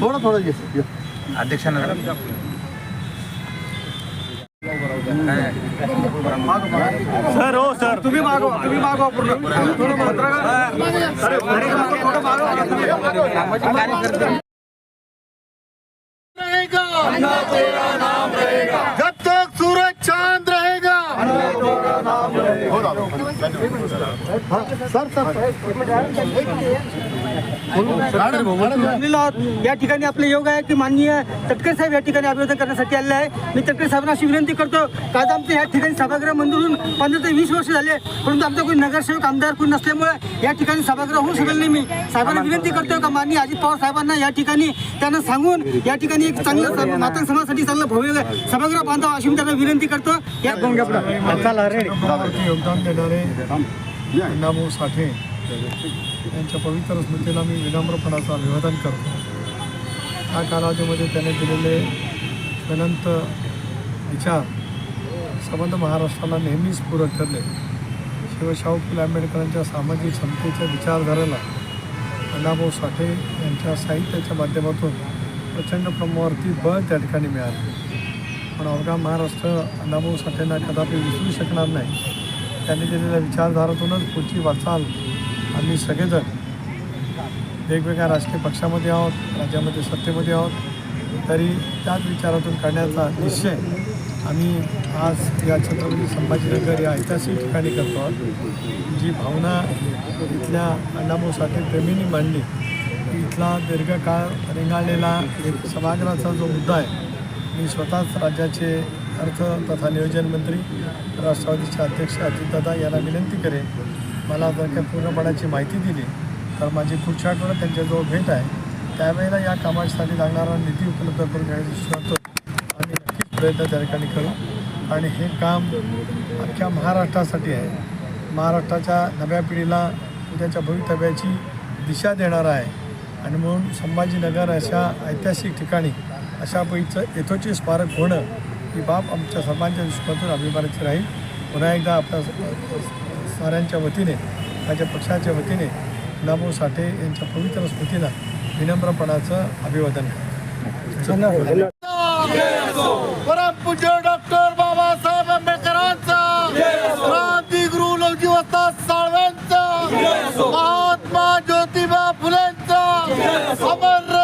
थोडं थोडं अध्यक्षांना सर हो सर तुम्ही मागवा तुम्ही मागवा पूर्ण थोडं जमलेलो आहोत या ठिकाणी आपले योग आहे की माननीय तटकरे साहेब या ठिकाणी अभिवादन करण्यासाठी आलेले आहे. मी तटकरे साहेबांना अशी विनंती करतो का आज आमचं या ठिकाणी सभागृह मंजूर होऊन पंधरा ते वीस वर्ष झाले परंतु आमचा कोणी नगरसेवक आमदार कोणी नसल्यामुळे या ठिकाणी सभागृह होऊ शकले नाही मी. साहेबांना विनंती करतो का माननीय अजित पवार साहेबांना या ठिकाणी त्यांना सांगून या ठिकाणी एक चांगलं मातंग समाजासाठी चांगलं भव्य सभागृह बांधावं अशी मी त्यांना विनंती करतो. या योगदान देणारे अण्णाभाऊ साठे यांच्या पवित्र स्मृतीला मी विनम्रपणाचं अभिवादन करतो. या कालावधीमध्ये त्याने दिलेले अनंत विचार संबंध महाराष्ट्राला नेहमीच पूरक ठरले. शिवशाहू फुले आंबेडकरांच्या सामाजिक समतेच्या विचारधारेला अण्णाभाऊ साठे यांच्या साहित्याच्या माध्यमातून प्रचंड प्रमाणावरती बळ त्या ठिकाणी मिळाले. पण अवघा महाराष्ट्र अण्णाभाऊ साठेंना कदापि विसरू शकणार नाही. त्यांनी दिलेल्या विचारधारातूनच पुढची वाटचाल आम्ही सगळेजण वेगवेगळ्या राजकीय पक्षामध्ये आहोत राज्यामध्ये सत्तेमध्ये आहोत. तरी त्याच विचारातून करण्याचा निश्चय आम्ही आज या छत्रपती संभाजीनगर या ऐतिहासिक ठिकाणी करतो आहोत. जी भावना इथल्या अण्णाभाऊ साठे प्रेमींनी मांडली इथला दीर्घकाळ रेंगाळलेला एक सभागृहाचा जो मुद्दा आहे मी स्वतःच राज्याचे अर्थ तथा नियोजन मंत्री राष्ट्रवादीचे अध्यक्ष अजितदादा यांना विनंती करेन मला जर काही पूर्णपणाची माहिती दिली तर माझी पुढच्या आठवड्यात त्यांच्याजवळ भेट आहे. त्यावेळेला या कामासाठी लागणारा निधी उपलब्ध करून देण्याच्या सुरुवात आम्ही नक्कीच प्रयत्न त्या ठिकाणी करू. आणि हे काम अख्ख्या महाराष्ट्रासाठी आहे. महाराष्ट्राच्या नव्या पिढीला उद्याच्या भवितव्याची दिशा देणार आहे. आणि म्हणून संभाजीनगर अशा ऐतिहासिक ठिकाणी अशा पैचं यथोचित स्मारक होणं ही बाब आमच्या सर्वांच्या दृष्टीकोनातून अभिमानाची राहील. पुन्हा एकदा आपल्या असणाऱ्यांच्या वतीने माझ्या पक्षाच्या वतीने नामो साठे यांच्या पवित्र स्मृतीला विनम्रपणाचं अभिवादन परमपूज्य डॉक्टर बाबासाहेब आंबेडकरांचा क्रांतिगुरु लोकजीवता साळव्यांचा महात्मा ज्योतिबा फुलेंचा अमर